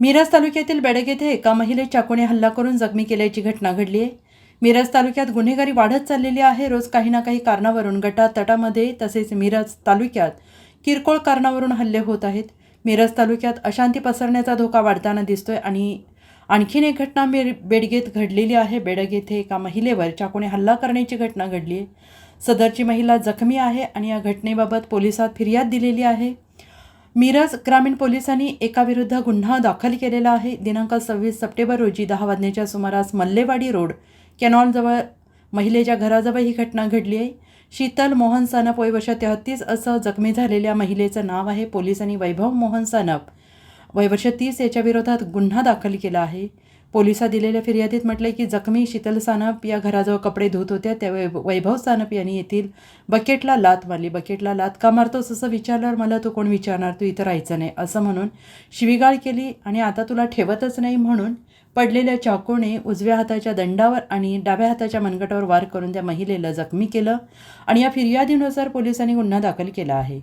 मिरज तालुक्यातील बेडग येथे एका महिलेत चाकूने हल्ला करून जखमी केल्याची घटना घडली आहे. मिरज तालुक्यात गुन्हेगारी वाढत चाललेली आहे. रोज काही ना काही कारणावरून गटात तटामध्ये तसेच मिरज तालुक्यात किरकोळ कारणावरून हल्ले होत आहेत. मिरज तालुक्यात अशांती पसरण्याचा धोका वाढताना दिसतोय आणि आणखीन एक घटना मिर बेडगेत घडलेली आहे. बेडग येथे एका महिलेवर चाकूने हल्ला करण्याची घटना घडली आहे. सदरची महिला जखमी आहे आणि या घटनेबाबत पोलिसात फिर्याद दिलेली आहे. मिरज ग्रामीण पोलिसांनी एकाविरुद्ध गुन्हा दाखल केलेला आहे. दिनांक सव्वीस सप्टेंबर रोजी दहा वाजण्याच्या सुमारास मल्लेवाडी रोड कॅनॉलजवळ महिलेच्या घराजवळ ही घटना घडली आहे. शीतल मोहन सानप वय वर्ष तेहतीस असं जखमी झालेल्या महिलेचं नाव आहे पोलिसांनी वैभव मोहन सानप. वय वर्ष तीस याच्याविरोधात गुन्हा दाखल केला आहे. पोलिसात दिलेल्या फिर्यादीत म्हटलंय की जखमी शीतल सानप या घराजवळ कपडे धुत होत्या. त्या वैभव सानप यांनी येथील बकेटला लात मारली. बकेटला लात का मारतोस असं विचारल्यावर मला तू कोण विचारणार? तू इथं राहायचं नाही असं म्हणून शिवीगाळ केली आणि आता तुला ठेवतच नाही म्हणून पडलेल्या चाकूने उजव्या हाताच्या दंडावर आणि डाव्या हाताच्या मनगटावर वार करून त्या महिलेला जखमी केलं आणि या फिर्यादीनुसार पोलिसांनी गुन्हा दाखल केला आहे.